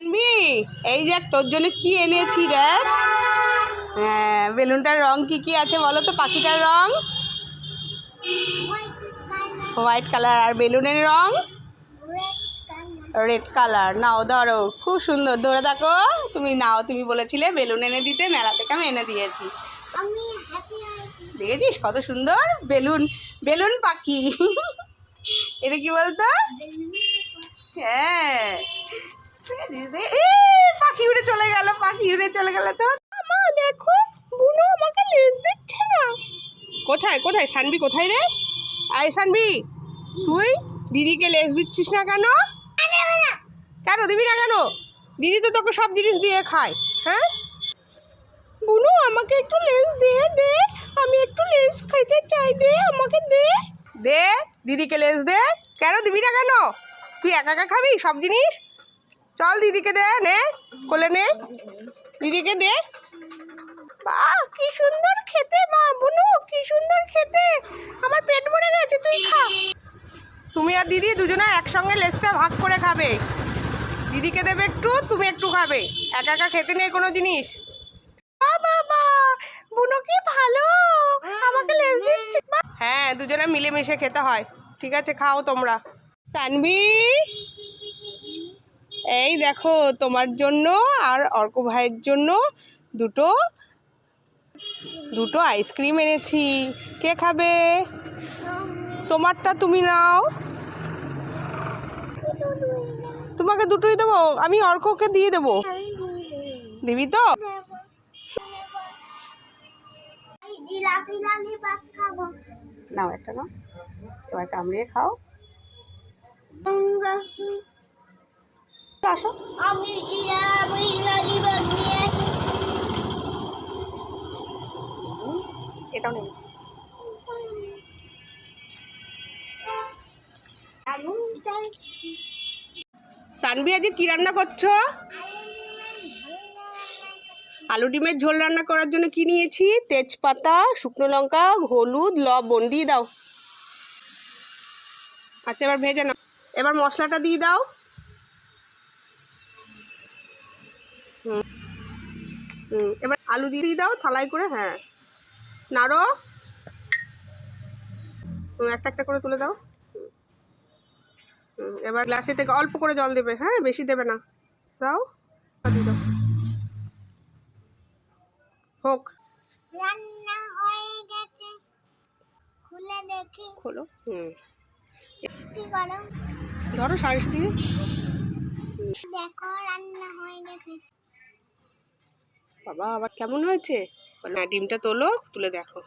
Me এই দেখ তোর জন্য কি এনেছি দেখ। হ্যাঁ বেলুনটার রং কি কি আছে বলো তো? পাখিটার রং? হোয়াইট কালার আর বেলুনের রং? রেড কালার নাও ধরো। খুব সুন্দর। ধরে থাকো তুমি নাও তুমি বলেছিলে বেলুন এনে দিতে মেলা থেকে আমি এনে দিয়েছি। দেখেছিস কত সুন্দর? বেলুন বেলুন পাখি। এটা কি বলতো? হ্যাঁ। পাখি উড়ে চলে গেল, পাখি উড়ে চলে গেল তো। মা, দেখো, বুনো আমাকে লেজ দিচ্ছে না। কোথায় কোথায়? সানবি কোথায় রে? আয় সানবি, তুই দিদিকে লেজ দিচ্ছিস না কেন? কেন দিবি না কেন? দিদি তো তোকে সব জিনিস দিয়ে খায় হ্যাঁ? বুনু, আমাকে একটু লেজ দে দে। আমি একটু লেজ খাইতে চাই, দে, আমাকে দে। দে, দিদিকে লেজ দে। কেন দিবি না কেন? তুই একা একা খাবি সব জিনিস? চল দিদিকে দে, নে, কোলে নে। দিদিকে দে। বাহ কি সুন্দর খেতে মা, বুনু, কি সুন্দর খেতে। আমার পেট ভরে গেছে, তুই খা। তুমি আর দিদি দুজনে একসঙ্গে লেজটা ভাগ করে খাবে। দিদিকে দেবে একটু, তুমি একটু খাবে। একা একা খেতে নেই কোনো জিনিস। বাবা বুনো কি ভালো? আমাকে লেজ দিচ্ছে। হ্যাঁ দুজনে মিলেমিশে খেতে হয়। ঠিক আছে, খাও তোমরা। সানভি। এই দেখো, তোমার জন্য আর অর্ক ভাইয়ের জন্য দুটো দুটো আইসক্রিম এনেছি। কে খাবে? তোমারটা তুমি নাও। তোমাকে দুটোই দেবো? আমি অর্ককে দিয়ে দেবো। দিবি তো? নাও একটা নাও। এবার কামড়িয়ে খাও। আসো। এটাও নেই আজকে কি রান্না করছ? আলু ডিমের ঝোল রান্না করার জন্য কি নিয়েছি? তেজপাতা শুকনো লঙ্কা হলুদ লবণ দিয়ে দাও। আচ্ছা এবার ভেজে নাও। এবার মশলাটা দিয়ে দাও। হুম। হুম এবার আলু দিয়ে দাও থালাই করে হ্যাঁ। নাড়ো। একটা একটা করে তুলে দাও। এবার গ্লাসে থেকে অল্প করে জল দেবে হ্যাঁ বেশি দেবে না। দাও দিয়ে দাও। হোক। রান্না হয়ে গেছে। খুলে দেখি। খোলো হুম। কি করো ধরো সারিস দিয়ে দেখো রান্না হয়ে গেছে। বাবা আবার কেমন হয়েছে? না ডিমটা তোলো তুলে দেখো।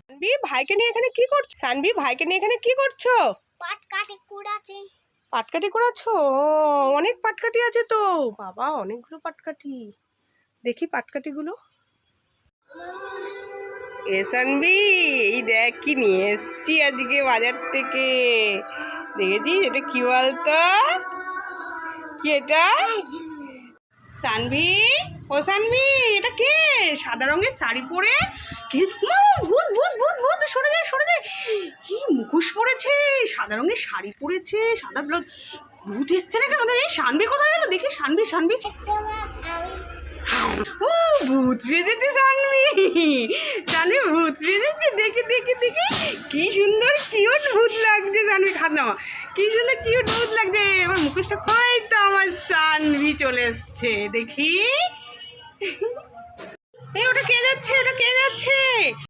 সানবি ভাইকে নিয়ে এখানে কি করছ? সানবি ভাইকে নিয়ে এখানে কি করছ? পাট কাটে পাটকাটি করেছ অনেক পাটকাটি আছে তো। বাবা অনেকগুলো পাটকাটি দেখি পাটকাটিগুলো এ সানবি এই দেখ কি নিয়ে এসছি আজকে বাজার থেকে। দেখেছিস এটা কি বলতো? কি এটা? সানভি? ও সানভি, এটা কে? সাদা রঙের শাড়ি পরে কি? ভূত ভূত ভূত ভূত, সরে যায় সরে যায় কি মুখোশ পরেছে? সাদা রঙের শাড়ি পরেছে, সাদা ব্লাউজ। ভূত এসছে না কেন? এই সানভি কোথায় গেল? দেখি সানভি সানভি। ও, ভূত সেজেছে সানভি। সানভি, ভূত সেজেছে। দেখে দেখে দেখে। কি সুন্দর ভূত লাগছে সানভি খাত নামা কি সুন্দর কিউট ভূত লাগছে। আমার মুখোশটা হয়তো আমার সানভি চলে এসছে, দেখি। এই, ওটা কে যাচ্ছে? ওটা কে যাচ্ছে?